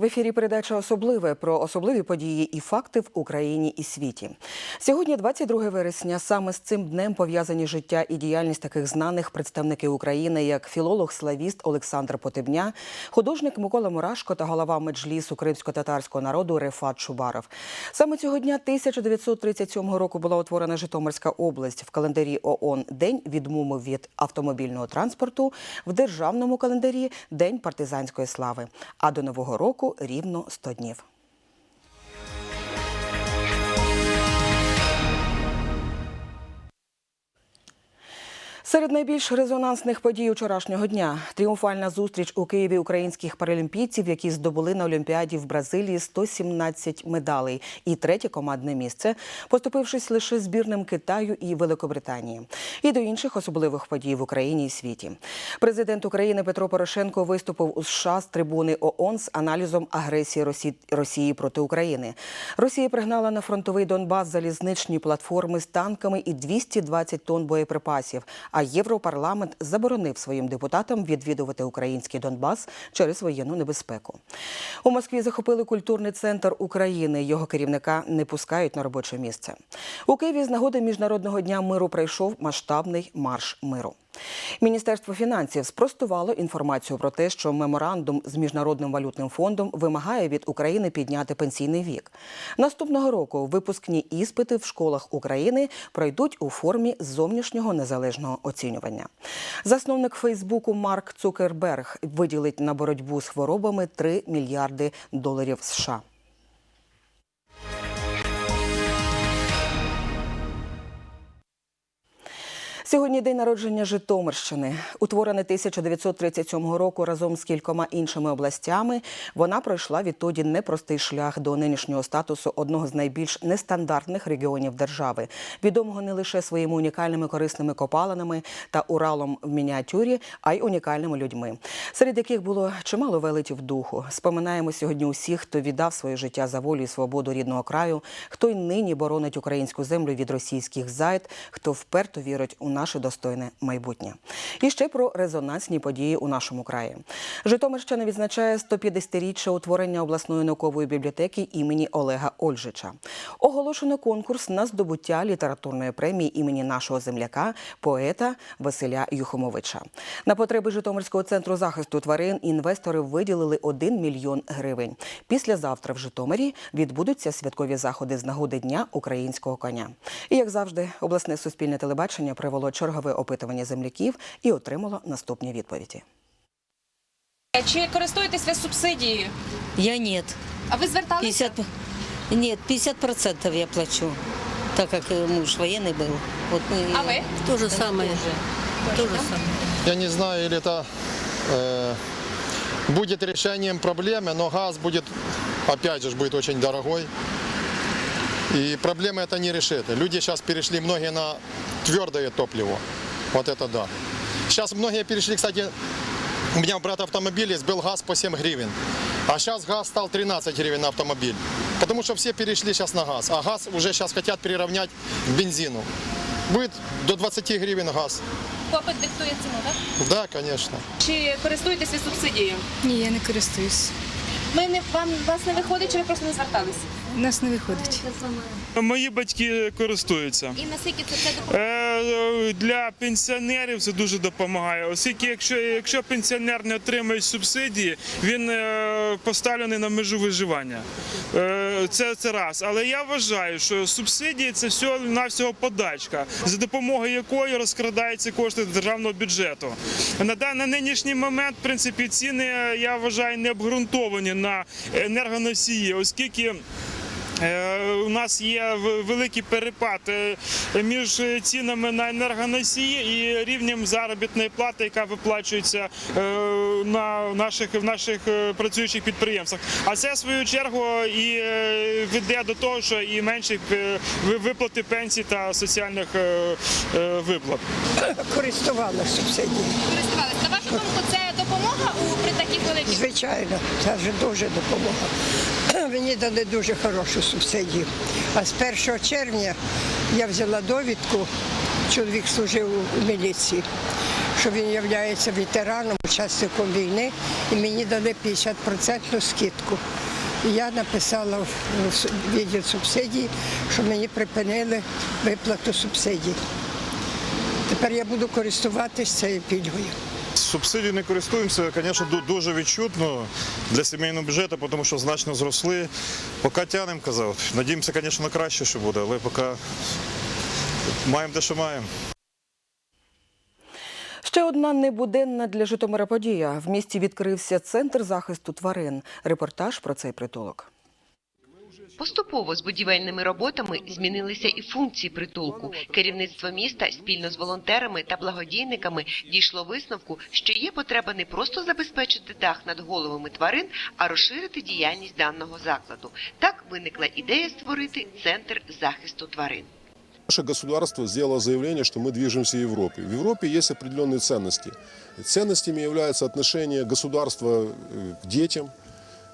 В ефірі передача особливе про особливі події і факти в Україні і світі. Сьогодні, 22 вересня, саме з цим днем пов'язані життя і діяльність таких знаних представників України, як філолог-славіст Олександр Потебня, художник Микола Мурашко та голова меджлісу кримсько-татарського народу Рефат Шубаров. Саме цього дня 1937 року була утворена Житомирська область в календарі ООН День відмови від автомобільного транспорту, в державному календарі День партизанської слави. А до нового року рівно 100 днів. Серед найбільш резонансних подій вчорашнього дня тріумфальна зустріч у Києві українських паралімпійців, які здобули на Олімпіаді в Бразилії 117 медалей і третє командне місце, поступившись лише збірним Китаю і Великобританії. І до інших особливих подій в Україні і світі. Президент України Петро Порошенко виступив у США з трибуни ООН з аналізом агресії Росі- Росії проти України. Росія пригнала на фронтовий Донбас залізничні платформи з танками і 220 тонн боєприпасів. А Європарламент заборонив своїм депутатам відвідувати український Донбас через воєнну небезпеку. У Москві захопили культурний центр України. Його керівника не пускають на робоче місце. У Києві з нагоди міжнародного дня миру пройшов масштабний марш миру. Міністерство фінансів спростувало інформацію про те, що меморандум з міжнародним валютним фондом вимагає від України підняти пенсійний вік. Наступного року випускні іспити в школах України пройдуть у формі зовнішнього незалежного оцінювання. Засновник Фейсбуку Марк Цукерберг виділить на боротьбу з хворобами 3 мільярди доларів США. Сьогодні день народження Житомирщини. Утворена 1937 року разом з кількома іншими областями, вона пройшла відтоді непростий шлях до нинішнього статусу одного з найбільш нестандартних регіонів держави, відомого не лише своїми унікальними корисними копалинами та Уралом в мініатюрі, а й унікальними людьми, серед яких було чимало велетів духу. Споминаємо сьогодні усіх, хто віддав своє життя за волю і свободу рідного краю, хто й нині боронить українську землю від російських зайд, хто вперто вірить у наше достойне майбутнє. І ще про резонансні події у нашому краї. Житомирщина відзначає 150-річчя утворення обласної наукової бібліотеки імені Олега Ольжича. Оголошено конкурс на здобуття літературної премії імені нашого земляка, поета Василя Юхомовича. На потреби Житомирського центру захисту тварин інвестори виділили 1 мільйон гривень. Післязавтра в Житомирі відбудуться святкові заходи з нагоди Дня українського коня. І як завжди, обласне суспільне телебачення провело чергове опитування земляків і отримало наступні відповіді. Чи користуєтесь ви субсидією? Я нет. А ви зверталися? 50, нет, 50 процентов я плачу, так как э, муж военный был. Вот мы, А вы? То же самое. То же самое. Я не знаю, или это э, будет решением проблемы, но газ будет, опять же, будет очень дорогой. И проблемы это не решит. Люди сейчас перешли многие на твердое топливо. Вот это да. Сейчас многие перешли, кстати, у меня у брата автомобиль есть, был газ по 7 гривен. А сейчас газ стал 13 гривен на автомобиль. Потому что все перешли сейчас на газ. А газ уже сейчас хотят приравнять к бензину. Будет до 20 гривен газ. Попит диктує ціну, так? Да, конечно. Чи користуєтесь ви субсидією? Ні, я не користуюсь. Ми не вам вас не виходить, чи ви просто не зверталися? У нас не виходить. Мої батьки користуються. І наскільки це все допомагає? Е, Для пенсіонерів це дуже допомагає, оскільки якщо, якщо пенсіонер не отримує субсидії, він е, поставлений на межу виживання. Е, Це, це раз. Але я вважаю, що субсидії це всього навсього подачка, за допомогою якої розкрадаються кошти державного бюджету. На, на нинішній момент, в принципі, ціни я вважаю не обґрунтовані на енергоносії, оскільки. Е, У нас є великий перепад е, між цінами на енергоносії і рівнем заробітної плати, яка виплачується е, на наших в наших е, працюючих підприємствах. А це в свою чергу і е, веде до того, що і менші е, виплати пенсій та соціальних е, виплат. користувалася субсидією. Користувалися. На вашу думку, це допомога у при таких великих? Звичайно, це вже дуже допомога. Мені дали дуже хорошу субсидію. А з 1 червня я взяла довідку, чоловік служив у міліції, що він є ветераном, учасником війни, і мені дали 50% скидку. І я написала в відділ субсидій, що мені припинили виплату субсидій. Тепер я буду користуватися цією пільгою. Субсидії не користуємося, звісно, дуже відчутно для сімейного бюджету, тому що значно зросли. Поки тянемо, казав. Надіємося, звісно, на краще, що буде, але поки маємо те, що маємо. Ще одна небуденна для Житомира подія. В місті відкрився центр захисту тварин. Репортаж про цей притулок. Поступово з будівельними роботами змінилися і функції притулку. Керівництво міста спільно з волонтерами та благодійниками дійшло висновку, що є потреба не просто забезпечити дах над головами тварин, а розширити діяльність даного закладу. Так виникла ідея створити центр захисту тварин. Наше государство сделало заявление, что мы движемся в Европе. В Европе есть определенные ценности. Ценностями являются отношение государства э, к детям,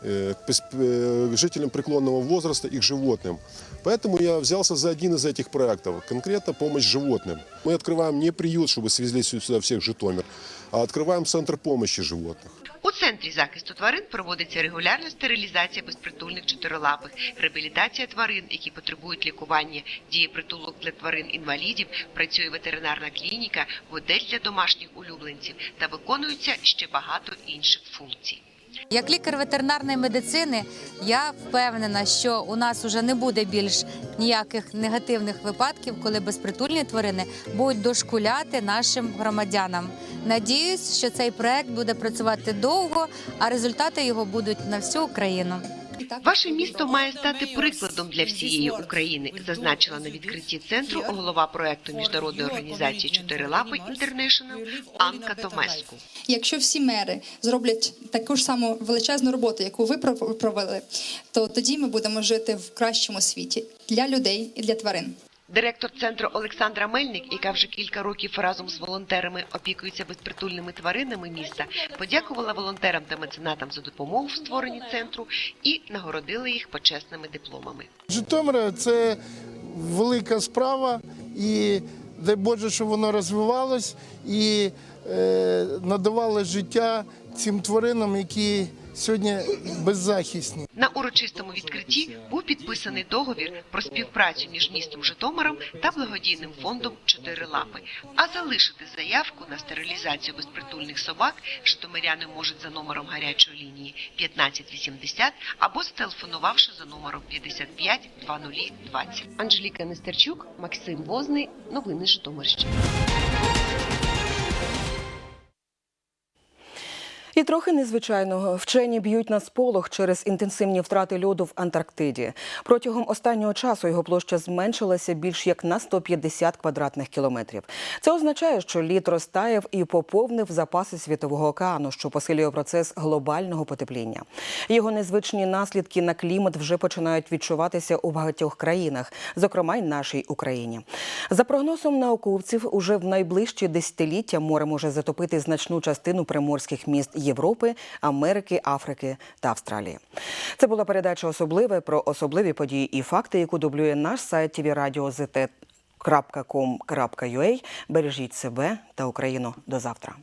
э, э, к жителям преклонного возраста и к животным. Поэтому я взялся за один из этих проектов, конкретно помощь животным. Мы открываем не приют, чтобы свезли сюда всех Житомир, а открываем центр помощи животных. Центрі захисту тварин проводиться регулярна стерилізація безпритульних чотирилапих, реабілітація тварин, які потребують лікування, діє притулок для тварин-інвалідів, працює ветеринарна клініка, готель для домашніх улюбленців та виконується ще багато інших функцій. Як лікар ветеринарної медицини, я впевнена, що у нас уже не буде більш ніяких негативних випадків, коли безпритульні тварини будуть дошкуляти нашим громадянам. Надіюсь, що цей проект буде працювати довго, а результати його будуть на всю Україну. Ваше місто має стати прикладом для всієї України, зазначила на відкритті центру голова проекту міжнародної організації Чотирилапи Інтернешнл Анка Томеску. Якщо всі мери зроблять таку ж саму величезну роботу, яку ви про- провели, то тоді ми будемо жити в кращому світі для людей і для тварин. Директор центру Олександра Мельник, яка вже кілька років разом з волонтерами опікується безпритульними тваринами міста, подякувала волонтерам та меценатам за допомогу в створенні центру і нагородила їх почесними дипломами. Житомир це велика справа, і дай Боже, щоб воно розвивалось і е, надавало життя цим тваринам, які сьогодні беззахисні. На урочистому відкритті був підписаний договір про співпрацю між містом Житомиром та благодійним фондом Чотири лапи. А залишити заявку на стерилізацію безпритульних собак житомиряни можуть за номером гарячої лінії 1580 або зателефонувавши за номером 55 2020. Анжеліка Нестерчук, Максим Возний. Новини Житомирщини. Трохи незвичайного вчені б'ють на сполох через інтенсивні втрати льоду в Антарктиді. Протягом останнього часу його площа зменшилася більш як на 150 квадратних кілометрів. Це означає, що лід розтаяв і поповнив запаси світового океану, що посилює процес глобального потепління. Його незвичні наслідки на клімат вже починають відчуватися у багатьох країнах, зокрема й нашій Україні. За прогнозом науковців, уже в найближчі десятиліття море може затопити значну частину приморських міст Європи, Америки, Африки та Австралії. Це була передача особливе про особливі події і факти, яку дублює наш сайт tvradio.zt.com.ua. Бережіть себе та Україну до завтра.